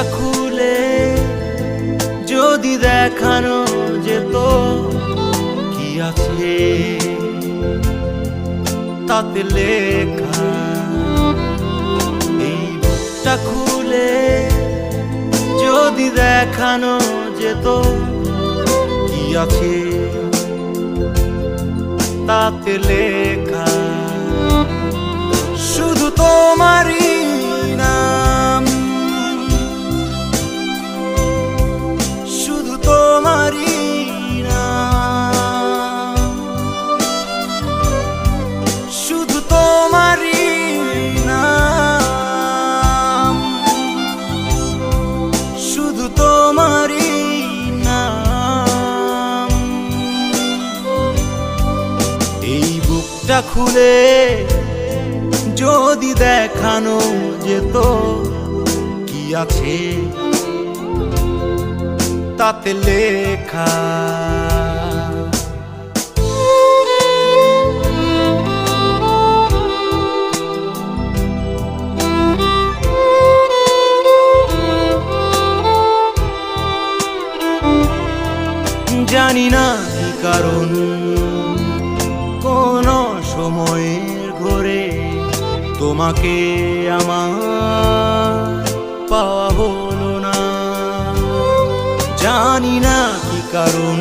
দরজা খুলে যদি দেখানো যেত, কি আছে? তাতে লেখা এই বুকটা খুলে যদি দেখানো যেত, কি আছে? তাতে লেখা শুধু তোমারই খুলে যদি দেখানো যেত কি আছে তাতে লেখা? জানি না কি কারণ। সময়ের ঘরে তোমাকে আমার পাওয়া হলো না। জানি না কি কারণ,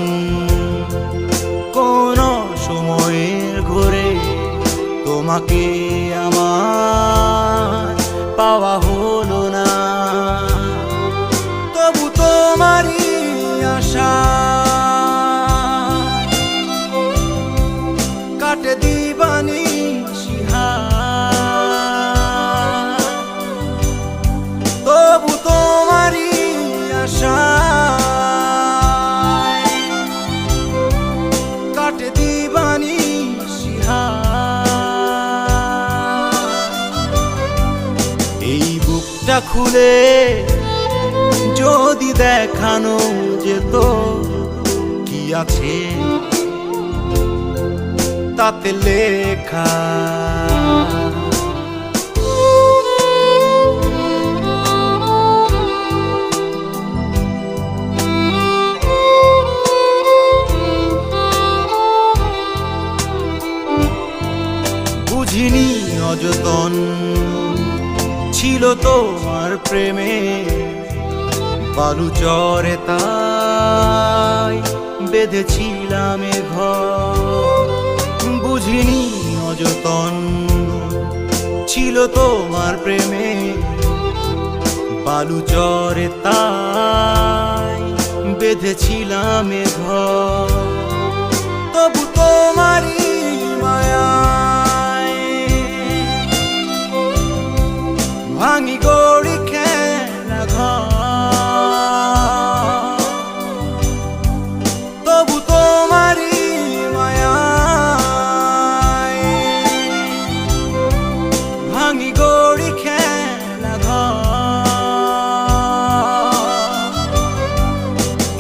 কোন সময়ের ঘরে তোমাকে আমার পাওয়া হলো না। তবু তোমারই আশা বুকটা খুলে যদি দেখানো যেত কি আছে তাতে লেখা। বুঝিনি অযতন। ছিল তোমার প্রেমে। বালু চরে তাই বেঁধেছিলাম এ ঘর। বুঝিনি অযতন ছিল তোমার প্রেমে। বালু চরে তাই বেঁধেছিলাম এ ঘর। তবু তোমারই ভাঙি গড়ি খেলা ঘর। তবু তোমারই মায়ায় ভাঙি গড়ি খেলা ঘর।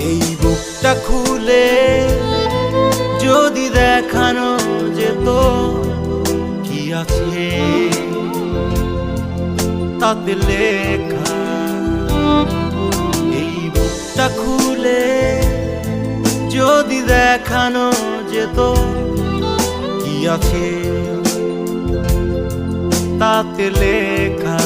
এই বুকটা খুলে যদি দেখানো যেত, কি আছে? তাতে লেখা। এই বুকটা খুলে যদি দেখানো যেত কি আছে তাতে লেখা?